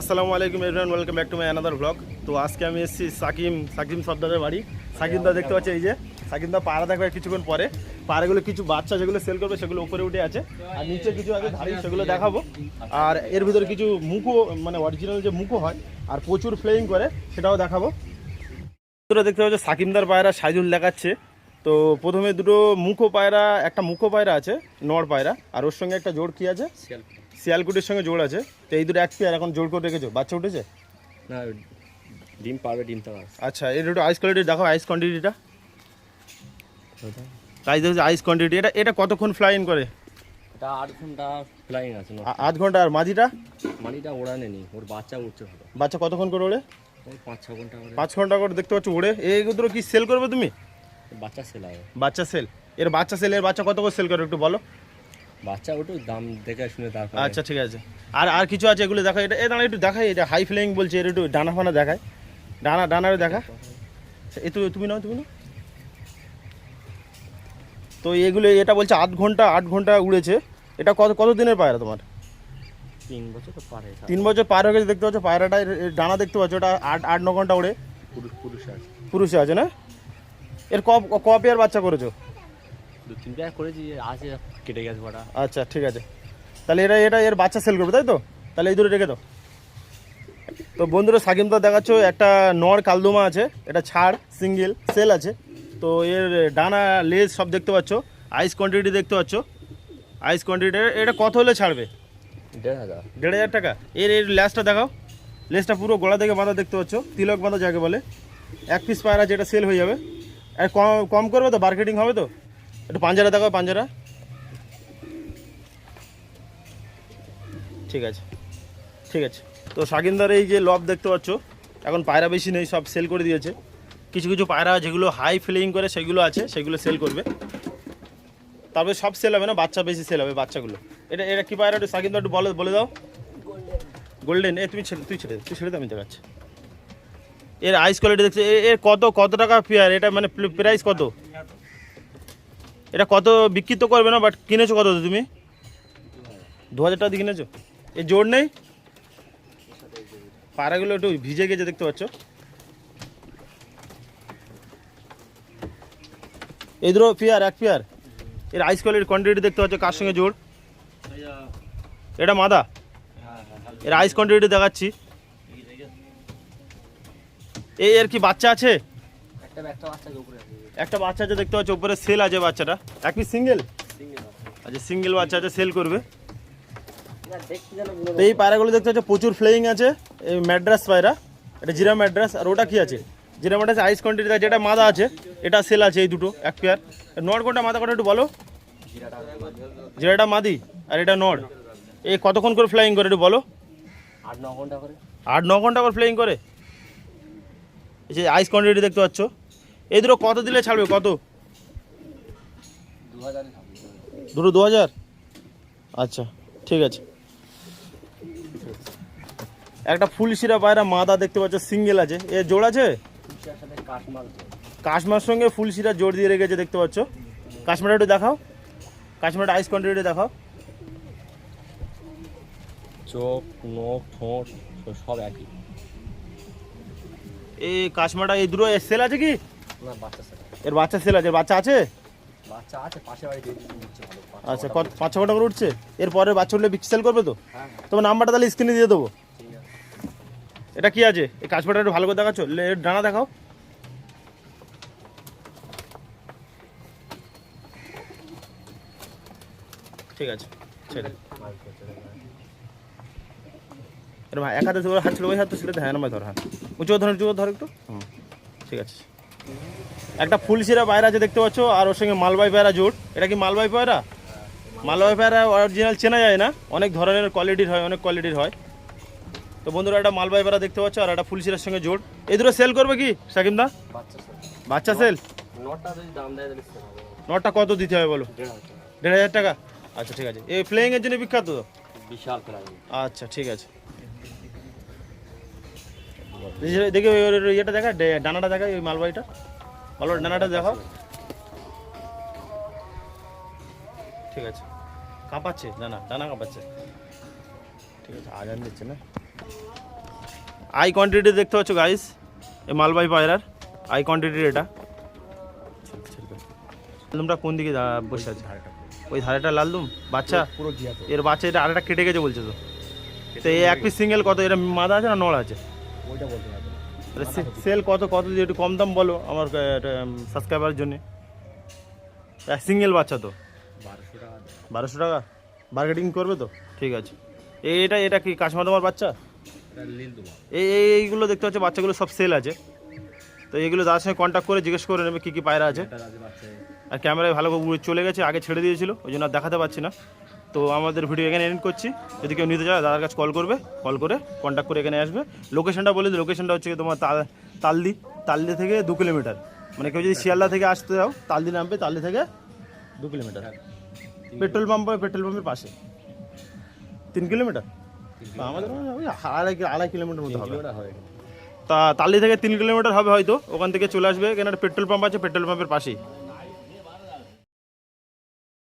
আসসালামু আলাইকুম everyone welcome back to my another blog তো আজকে আমি এসেছি সাকিম সাকিম সর্দারের বাড়ি। সাকিমদা দেখতে পাচ্ছি এই যে সাকিমদা পাড়া থাকবে কিছুক্ষণ পরে। পাড়াগুলো কিছু বাচ্চা যেগুলো সেল করবে সেগুলো উপরে উঠে আছে। আর নিচে কিছু আছে ধাড়ি সেগুলো দেখাবো। আর এর ভিতরে কিছু মুখো মানে অরিজিনাল যে মুখো হয়, আর প্রচুর ফ্লেইং করে, সেটাও দেখাবো। তোরা দেখতে পাচ্ছ সাকিমদার পায়রা সাইজুল দেখাচ্ছে। তো প্রথমে দুটো মুখো পায়রা, একটা মুখো পায়রা আছে নড় পায়রা। আর ওর সঙ্গে একটা জোড় কি আছে? শিয়ালকুটির সঙ্গে জোড় আছে। তো এই দুটো এক পেয়ার এখন জোর করে রেখেছো? বাচ্চা উঠেছে? না ডিম পারবে ডিম তো আচ্ছা এর একটু আইস কোয়ালিটি দেখো আইস কোয়ান্টিটিটা আইস দেখো আইস কোয়ান্টিটি এটা এটা কতক্ষণ ফ্লাই ইন করে? এটা আট ঘণ্টা ফ্লাইং আছে না আধ ঘণ্টা। আর মাঝিটা মানিটা ওড়ানে নি ওর বাচ্চা উঠছে বাচ্চা কতক্ষণ করে ওড়ে? পাঁচ ছ ঘণ্টা করে। পাঁচ ঘণ্টা করে দেখতে পাচ্ছ উড়ে এইগুলো কি সেল করবে তুমি? বাচ্চা সেল বাচ্চা সেল এর বাচ্চা সেল এর বাচ্চা কত করে সেল করবে একটু বলো? বাচ্চা ওটু দাম দেখে শুনে তারপর আচ্ছা ঠিক আছে। আর আর কিছু আছে এগুলো দেখা এটা দাঁড়া একটু দেখাই। এটা হাই ফ্লাইং বলছে এর একটু ডানা ফানা দেখায় ডানা ডানারে দেখা। এ তুমি নাও তুমি নাও। তো এগুলো এটা বলছে আধ ঘণ্টা আট ঘণ্টা উড়েছে। এটা কত কত দিনের পায়রা তোমার? তিন বছর তো পারে তিন বছর পার হয়ে গেছে দেখতে পাচ্ছ পায়রাটা ডানা দেখতে পাচ্ছ ওটা আট আট ন ঘণ্টা উড়ে পুরুষ পুরুষ আছে। পুরুষে আছে না? এর ক ক পেয়ার বাচ্চা করেছ? দু তিন জায়গায় করেছি আছে কেটে গেছে কটা। আচ্ছা ঠিক আছে। তাহলে এটা এটা এর বাচ্চা সেল করবে তাই তো? তাহলে এই দুটো রেখে দাও। তো বন্ধুরা সাকিম তো দেখাচ্ছ একটা নর কালদুমা আছে এটা ছাড় সিঙ্গেল সেল আছে। তো এর ডানা লেজ সব দেখতে পাচ্ছ আইস কোয়ান্টিটি দেখতে পাচ্ছ। আইস কোয়ান্টিটি এটা কত হলে ছাড়বে? দেড় হাজার। দেড় হাজার টাকা। এর এর লেজটা দেখাও। লেজটা পুরো গলা থেকে বাঁধা দেখতে পাচ্ছ তিলক বাঁধা যাকে বলে। এক পিস পায়রা যেটা সেল হয়ে যাবে। আর কম কম করবে তো মার্কেটিং হবে তো? একটু পাঞ্জারা দেখাও, পাঞ্জারা। ঠিক আছে ঠিক আছে। তো শাকিন্দার এই যে লব দেখতে পাচ্ছ, এখন পায়রা বেশি নেই, সব সেল করে দিয়েছে। কিছু কিছু পায়রা যেগুলো হাই ফ্লেইং করে, সেগুলো আছে, সেগুলো সেল করবে। তারপরে সব সেল হবে না, বাচ্চা বেশি সেল হবে বাচ্চাগুলো। এটা এটা কী পায়রা? একটু শাকিন্দা একটু বলে বলে দাও। গোল্ডেন এ তুমি ছেড়ে, তুই ছেড়ে তুই ছেড়ে দে, আমি দেখাচ্ছি। এর আইস কোয়ালিটি দেখছি এর কত কত টাকা পেয়ার এটা মানে প্রাইস কত? এটা কত বিক্রি তো করবে না বাট কিনেছো কত তুমি? দু হাজার টাকা দিয়ে কিনেছো? এর জোর নেই? পাড়াগুলো একটু ভিজে গেছে, দেখতে পাচ্ছ। এই দুটো পেয়ার এক পেয়ার এর আইস কোয়ালিটির কোয়ান্টিটি দেখতে পাচ্ছ, কার সঙ্গে জোর এটা মাদা। এর আইস কোয়ান্টিটি দেখাচ্ছি। এই এর কি বাচ্চা আছে? একটা বাচ্চা আছে একটা বাচ্চা আছে দেখতে পাচ্ছ উপরে সেল আছে বাচ্চাটা। এক পিস সিঙ্গেল আচ্ছা সিঙ্গেল বাচ্চা আছে সেল করবে। তো এই পায়রাগুলো দেখতে পাচ্ছ প্রচুর ফ্লেইং আছে। এই ম্যাড্রাস পায়রা এটা জিরা ম্যাড্রাস আর ওটা কি আছে? জিরা ম্যাড্রাস আইস কোয়ান্টিটি যেটা মাদা আছে এটা সেল আছে এই দুটো এক পেয়ার নড় কোনটা মাদা কোনটা একটু বলো? জিরাটা মাদি আর এটা নড় এই কতক্ষণ করে ফ্লাইং করে একটু বলো? আট ন ঘণ্টা করে। আট ন ঘণ্টা করে ফ্লাইং করে? এই যে আইস কোয়ান্টিটি দেখতে পাচ্ছ। এই দুটো কত দিলে ছাড়বে? কত? দুটো দু হাজার? আচ্ছা ঠিক আছে। একটা ফুলশিরা পায়রা মাদা দেখতে পাচ্ছ সিঙ্গেল আছে। এ জোড় আছে? কাশমার সঙ্গে ফুলশিরা জোড় দিয়ে রেখেছে দেখতে পাচ্ছ। কাশ্মীরটা একটু দেখাও। কাশ্মীরটা আইস কোয়ান্টিটি দেখাও। চোখ নখ ঠোঁট সব একই। এই কাশ্মীরটা এই দুটো সেল আছে কি? এর বাচ্চা সেল আছে বাচ্চা আছে? আচ্ছা করে উঠছে? এরপরে বাচ্চা উঠলে সেল করবে তো? হ্যাঁ তোমার নাম্বারটা তাহলে স্ক্রিনে দিয়ে দেবো। ঠিক আছে। এটা কি আছে? এই একটু ভালো করে দেখাচ্ছ? এর ডানা দেখাও। ঠিক আছে ছেড়ে এক হাতে হাত ছিল ওই হাত তো দে, হ্যাঁ ধর হ্যাঁ। উঁচু ধর উঁচু ধর একটু। হুম ঠিক আছে। একটা ফুলশিরা পায়রা আছে দেখতে পাচ্ছ আর ওর সঙ্গে মালবাই পায়রা জোট। এটা কি মালবাই পায়রা? মালবাই পায়রা অরিজিনাল চেনা যায় না অনেক ধরনের কোয়ালিটির হয় অনেক কোয়ালিটির হয়। তো বন্ধুরা একটা মালবাই পায়রা দেখতে পাচ্ছ আর একটা ফুলশিরার সঙ্গে জোট। এই দুটো সেল করবে কি সাকিম দা? বাচ্চা সেল। নটটা কত দিতে হবে বলো? দেড় হাজার টাকা। আচ্ছা ঠিক আছে। এই প্লেয়িংয়ের জন্য বিখ্যাত বিশাল আচ্ছা ঠিক আছে। দেখি- ওই ইয়েটা দেখা ডানাটা দেখা ওই মালবাড়িটা। মালবাড়ি ডানাটা দেখাও। ঠিক আছে। কাঁপাচ্ছে? ডানা ডানা কাঁপাচ্ছে। ঠিক আছে আজান দিচ্ছে না। আই কোয়ান্টিটি দেখতে পাচ্ছ গাইস এই মালবাই পায়রার। আই কোয়ান্টিটির এটা। লালদুমটা কোন দিকে বসে আছে? ওই ধারেটা লালদুম? বাচ্চা? পুরো এর বাচ্চা এটা আরেকটা কেটে গেছে বলছে তো। তো এই এক পিস সিঙ্গেল কত? এটা মাদা আছে না নড় আছে? ওইটা বলতে পারব। সেল কত কত দিয়ে একটু কম দাম বলো আমার সাবস্ক্রাইবারের জন্য। সিঙ্গেল বাচ্চা তো। বারোশো টাকা বারোশো টাকা? বার্গেটিং করবে তো? ঠিক আছে। এই এটা এটা কি কাশমা তোমার বাচ্চা এই এই- এইগুলো দেখতে পাচ্ছ বাচ্চাগুলো সব সেল আছে। তো এইগুলো দাদার সঙ্গে কন্ট্যাক্ট করে জিজ্ঞেস করে নেবে কী কী পায়রা আছে। আর ক্যামেরায় ভালো চলে গেছে আগে ছেড়ে দিয়েছিল ওই জন্য আর দেখাতে পাচ্ছি না। তো আমাদের ভিডিও এখানে এন্ড করছি। যদি কেউ নিতে চায় দাদার কাছে কল করবে কল করে কন্ট্যাক্ট করে এখানে আসবে। লোকেশনটা বলে লোকেশনটা হচ্ছে তোমার তাল- তালদি তালদি থেকে দু কিলোমিটার মানে কেউ যদি শিয়ালদা থেকে আসতে যাও তালদি নামবে তালদি থেকে দু কিলোমিটার পেট্রোল পাম্প পেট্রোল পাম্পের পাশে। তিন কিলোমিটার আমাদের আড়াই আড়াই কিলোমিটার মতো হবে। হবে তা তালদি থেকে তিন কিলোমিটার হবে হয়তো ওখান থেকে চলে আসবে। এখানে একটা পেট্রোল পাম্প আছে পেট্রোল পাম্পের পাশেই।